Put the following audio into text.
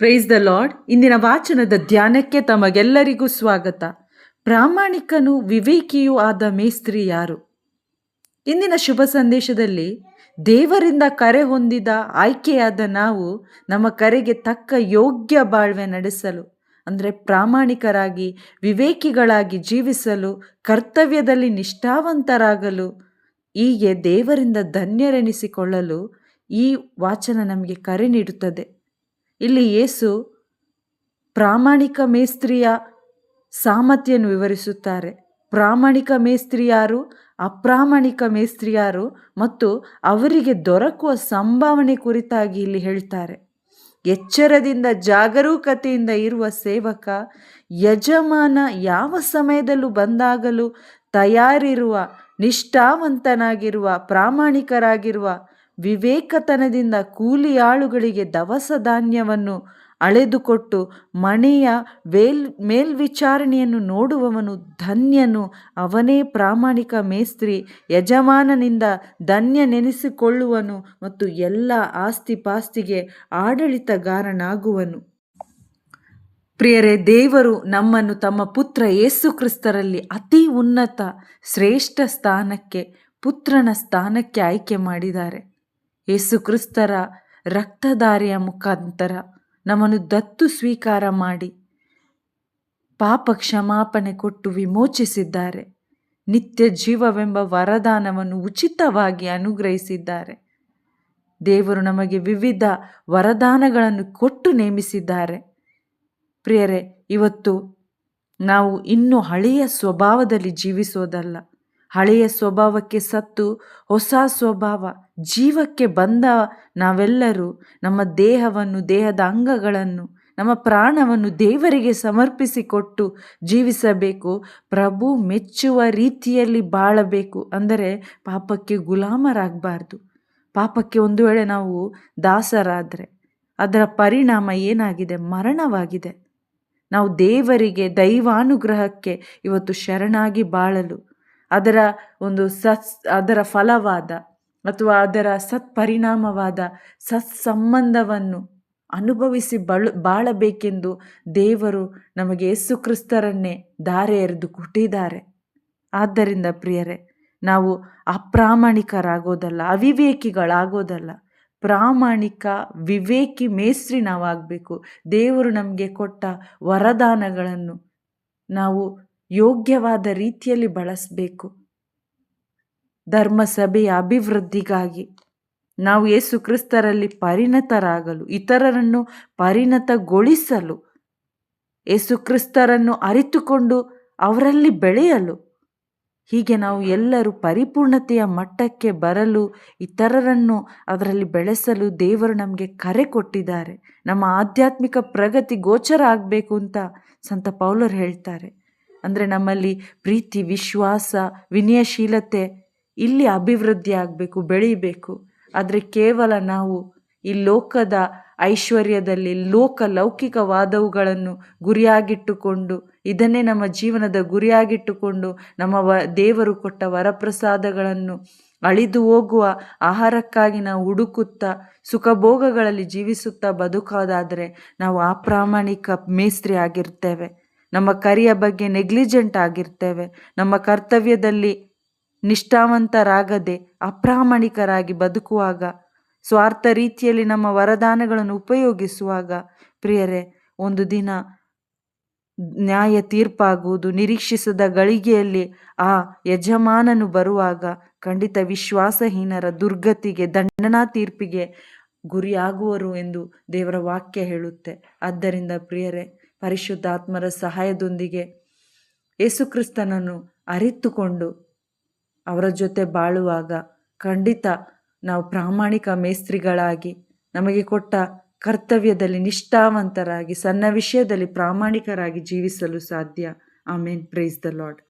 Praise the lord ಇಂದಿನ ವಾಚನದ ಧ್ಯಾನಕ್ಕೆ ತಮಗೆಲ್ಲರಿಗೂ ಸ್ವಾಗತ. ಪ್ರಾಮಾಣಿಕನು ವಿವೇಕಿಯೂ ಆದ ಮೇಸ್ತ್ರಿ ಯಾರು? ಇಂದಿನ ಶುಭ ಸಂದೇಶದಲ್ಲಿ ದೇವರಿಂದ ಕರೆ ಹೊಂದಿದ ಆಯ್ಕೆಯಾದ ನಾವು ನಮ್ಮ ಕರೆಗೆ ತಕ್ಕ ಯೋಗ್ಯ ಬಾಳ್ವೆ ನಡೆಸಲು, ಅಂದರೆ ಪ್ರಾಮಾಣಿಕರಾಗಿ, ವಿವೇಕಿಗಳಾಗಿ ಜೀವಿಸಲು, ಕರ್ತವ್ಯದಲ್ಲಿ ನಿಷ್ಠಾವಂತರಾಗಲು, ಹೀಗೆ ದೇವರಿಂದ ಧನ್ಯರೆನಿಸಿಕೊಳ್ಳಲು ಈ ವಾಚನ ನಮಗೆ ಕರೆ ನೀಡುತ್ತದೆ. ಇಲ್ಲಿ ಯೇಸು ಪ್ರಾಮಾಣಿಕ ಮೇಸ್ತ್ರಿಯ ಸಾಮರ್ಥ್ಯನ್ನು ವಿವರಿಸುತ್ತಾರೆ. ಪ್ರಾಮಾಣಿಕ ಮೇಸ್ತ್ರಿ ಯಾರು ಅಪ್ರಾಮಾಣಿಕ ಮೇಸ್ತ್ರಿ ಯಾರು ಮತ್ತು ಅವರಿಗೆ ದೊರಕುವ ಸಂಭಾವನೆ ಕುರಿತಾಗಿ ಇಲ್ಲಿ ಹೇಳ್ತಾರೆ. ಎಚ್ಚರದಿಂದ, ಜಾಗರೂಕತೆಯಿಂದ ಇರುವ ಸೇವಕ, ಯಜಮಾನ ಯಾವ ಸಮಯದಲ್ಲೂ ಬಂದಾಗಲೂ ತಯಾರಿರುವ, ನಿಷ್ಠಾವಂತನಾಗಿರುವ, ಪ್ರಾಮಾಣಿಕರಾಗಿರುವ ವಿವೇಕತನದಿಂದ ಕೂಲಿಯಾಳುಗಳಿಗೆ ದವಸ ಧಾನ್ಯವನ್ನು ಅಳೆದುಕೊಟ್ಟು ಮನೆಯ ವೇಲ್ ಮೇಲ್ವಿಚಾರಣೆಯನ್ನು ನೋಡುವವನು ಧನ್ಯನು. ಅವನೇ ಪ್ರಾಮಾಣಿಕ ಮೇಸ್ತ್ರಿ, ಯಜಮಾನನಿಂದ ಧನ್ಯ ನೆನೆಸಿಕೊಳ್ಳುವನು ಮತ್ತು ಎಲ್ಲ ಆಸ್ತಿ ಪಾಸ್ತಿಗೆ ಆಡಳಿತಗಾರನಾಗುವನು. ಪ್ರಿಯರೇ, ದೇವರು ನಮ್ಮನ್ನು ತಮ್ಮ ಪುತ್ರ ಯೇಸು ಕ್ರಿಸ್ತರಲ್ಲಿ ಅತಿ ಉನ್ನತ, ಶ್ರೇಷ್ಠ ಸ್ಥಾನಕ್ಕೆ, ಪುತ್ರನ ಸ್ಥಾನಕ್ಕೆ ಆಯ್ಕೆ ಮಾಡಿದ್ದಾರೆ. ಯೇಸು ಕ್ರಿಸ್ತರ ರಕ್ತಧಾರೆಯ ಮುಖಾಂತರ ನಮ್ಮನ್ನು ದತ್ತು ಸ್ವೀಕಾರ ಮಾಡಿ ಪಾಪ ಕ್ಷಮಾಪಣೆ ಕೊಟ್ಟು ವಿಮೋಚಿಸಿದ್ದಾರೆ. ನಿತ್ಯ ಜೀವವೆಂಬ ವರದಾನವನ್ನು ಉಚಿತವಾಗಿ ಅನುಗ್ರಹಿಸಿದ್ದಾರೆ. ದೇವರು ನಮಗೆ ವಿವಿಧ ವರದಾನಗಳನ್ನು ಕೊಟ್ಟು ನೇಮಿಸಿದ್ದಾರೆ. ಪ್ರಿಯರೇ, ಇವತ್ತು ನಾವು ಇನ್ನೂ ಹಳೆಯ ಸ್ವಭಾವದಲ್ಲಿ ಜೀವಿಸೋದಲ್ಲ. ಹಳೆಯ ಸ್ವಭಾವಕ್ಕೆ ಸತ್ತು ಹೊಸ ಸ್ವಭಾವ ಜೀವಕ್ಕೆ ಬಂದ ನಾವೆಲ್ಲರೂ ನಮ್ಮ ದೇಹವನ್ನು, ದೇಹದ ಅಂಗಗಳನ್ನು, ನಮ್ಮ ಪ್ರಾಣವನ್ನು ದೇವರಿಗೆ ಸಮರ್ಪಿಸಿಕೊಟ್ಟು ಜೀವಿಸಬೇಕು, ಪ್ರಭು ಮೆಚ್ಚುವ ರೀತಿಯಲ್ಲಿ ಬಾಳಬೇಕು ಅಂದರೆ ಪಾಪಕ್ಕೆ ಗುಲಾಮರಾಗಬಾರ್ದು. ಪಾಪಕ್ಕೆ ಒಂದು ವೇಳೆ ನಾವು ದಾಸರಾದರೆ ಅದರ ಪರಿಣಾಮ ಏನಾಗಿದೆ? ಮರಣವಾಗಿದೆ. ನಾವು ದೇವರಿಗೆ ದೈವಾನುಗ್ರಹಕ್ಕೆ ಇವತ್ತು ಶರಣಾಗಿ ಬಾಳಲು ಅದರ ಒಂದು ಸತ್, ಅದರ ಫಲವಾದ ಅಥವಾ ಅದರ ಸತ್ಪರಿಣಾಮವಾದ ಸತ್ಸಂಬಂಧವನ್ನು ಅನುಭವಿಸಿ ಬಳು, ಬಾಳಬೇಕೆಂದು ದೇವರು ನಮಗೆ ಯೇಸು ಕ್ರಿಸ್ತರನ್ನೇ ದಾರೆ ಎರೆದು ಕೊಟ್ಟಿದ್ದಾರೆ. ಆದ್ದರಿಂದ ಪ್ರಿಯರೇ, ನಾವು ಅಪ್ರಾಮಾಣಿಕರಾಗೋದಲ್ಲ, ಅವಿವೇಕಿಗಳಾಗೋದಲ್ಲ. ಪ್ರಾಮಾಣಿಕ ವಿವೇಕಿ ಮೇಸ್ತ್ರಿ ನಾವಾಗಬೇಕು. ದೇವರು ನಮಗೆ ಕೊಟ್ಟ ವರದಾನಗಳನ್ನು ನಾವು ಯೋಗ್ಯವಾದ ರೀತಿಯಲ್ಲಿ ಬಳಸಬೇಕು. ಧರ್ಮಸಭೆಯ ಅಭಿವೃದ್ಧಿಗಾಗಿ ನಾವು ಯೇಸು ಕ್ರಿಸ್ತರಲ್ಲಿ ಪರಿಣತರಾಗಲು, ಇತರರನ್ನು ಪರಿಣತಗೊಳಿಸಲು, ಯೇಸು ಕ್ರಿಸ್ತರನ್ನು ಅರಿತುಕೊಂಡು ಅವರಲ್ಲಿ ಬೆಳೆಯಲು, ಹೀಗೆ ನಾವು ಎಲ್ಲರೂ ಪರಿಪೂರ್ಣತೆಯ ಮಟ್ಟಕ್ಕೆ ಬರಲು, ಇತರರನ್ನು ಅದರಲ್ಲಿ ಬೆಳೆಸಲು ದೇವರು ನಮಗೆ ಕರೆ ಕೊಟ್ಟಿದ್ದಾರೆ. ನಮ್ಮ ಆಧ್ಯಾತ್ಮಿಕ ಪ್ರಗತಿ ಗೋಚರ ಆಗಬೇಕು ಅಂತ ಸಂತ ಪೌಲರು ಹೇಳ್ತಾರೆ. ಅಂದರೆ ನಮ್ಮಲ್ಲಿ ಪ್ರೀತಿ, ವಿಶ್ವಾಸ, ವಿನಯಶೀಲತೆ ಇಲ್ಲಿ ಅಭಿವೃದ್ಧಿ ಆಗಬೇಕು, ಬೆಳೀಬೇಕು. ಆದರೆ ಕೇವಲ ನಾವು ಈ ಲೋಕದ ಐಶ್ವರ್ಯದಲ್ಲಿ, ಲೋಕ ಲೌಕಿಕವಾದವುಗಳನ್ನು ಗುರಿಯಾಗಿಟ್ಟುಕೊಂಡು, ಇದನ್ನೇ ನಮ್ಮ ಜೀವನದ ಗುರಿಯಾಗಿಟ್ಟುಕೊಂಡು, ನಮ್ಮ ವ, ದೇವರು ಕೊಟ್ಟ ವರಪ್ರಸಾದಗಳನ್ನು ಅಳಿದು ಹೋಗುವ ಆಹಾರಕ್ಕಾಗಿ ನಾವು ಹುಡುಕುತ್ತಾ, ಸುಖಭೋಗಗಳಲ್ಲಿ ಜೀವಿಸುತ್ತಾ ಬದುಕೋದಾದರೆ ನಾವು ಅಪ್ರಾಮಾಣಿಕ ಮೇಸ್ತ್ರಿ ಆಗಿರ್ತೇವೆ. ನಮ್ಮ ಕರಿಯ ಬಗ್ಗೆ ನೆಗ್ಲಿಜೆಂಟ್ ಆಗಿರ್ತೇವೆ. ನಮ್ಮ ಕರ್ತವ್ಯದಲ್ಲಿ ನಿಷ್ಠಾವಂತರಾಗದೆ ಅಪ್ರಾಮಾಣಿಕರಾಗಿ ಬದುಕುವಾಗ, ಸ್ವಾರ್ಥ ರೀತಿಯಲ್ಲಿ ನಮ್ಮ ವರದಾನಗಳನ್ನು ಉಪಯೋಗಿಸುವಾಗ, ಪ್ರಿಯರೇ, ಒಂದು ದಿನ ನ್ಯಾಯ ತೀರ್ಪಾಗುವುದು, ನಿರೀಕ್ಷಿಸದ ಗಳಿಗೆಯಲ್ಲಿ ಆ ಯಜಮಾನನು ಬರುವಾಗ ಖಂಡಿತ ವಿಶ್ವಾಸಹೀನರ ದುರ್ಗತಿಗೆ, ದಂಡನಾ ತೀರ್ಪಿಗೆ ಗುರಿಯಾಗುವರು ಎಂದು ದೇವರ ವಾಕ್ಯ ಹೇಳುತ್ತೆ. ಆದ್ದರಿಂದ ಪ್ರಿಯರೇ ಪರಿಶುದ್ಧಾತ್ಮರ ಸಹಾಯದೊಂದಿಗೆ ಯೇಸುಕ್ರಿಸ್ತನನ್ನು ಅರಿತುಕೊಂಡು ಅವರ ಜೊತೆ ಬಾಳುವಾಗ ಖಂಡಿತ ನಾವು ಪ್ರಾಮಾಣಿಕ ಮೇಸ್ತ್ರಿಗಳಾಗಿ ನಮಗೆ ಕೊಟ್ಟ ಕರ್ತವ್ಯದಲ್ಲಿ ನಿಷ್ಠಾವಂತರಾಗಿ ಸಣ್ಣ ವಿಷಯದಲ್ಲಿ ಪ್ರಾಮಾಣಿಕರಾಗಿ ಜೀವಿಸಲು ಸಾಧ್ಯ. ಆಮೇನ್. Praise the lord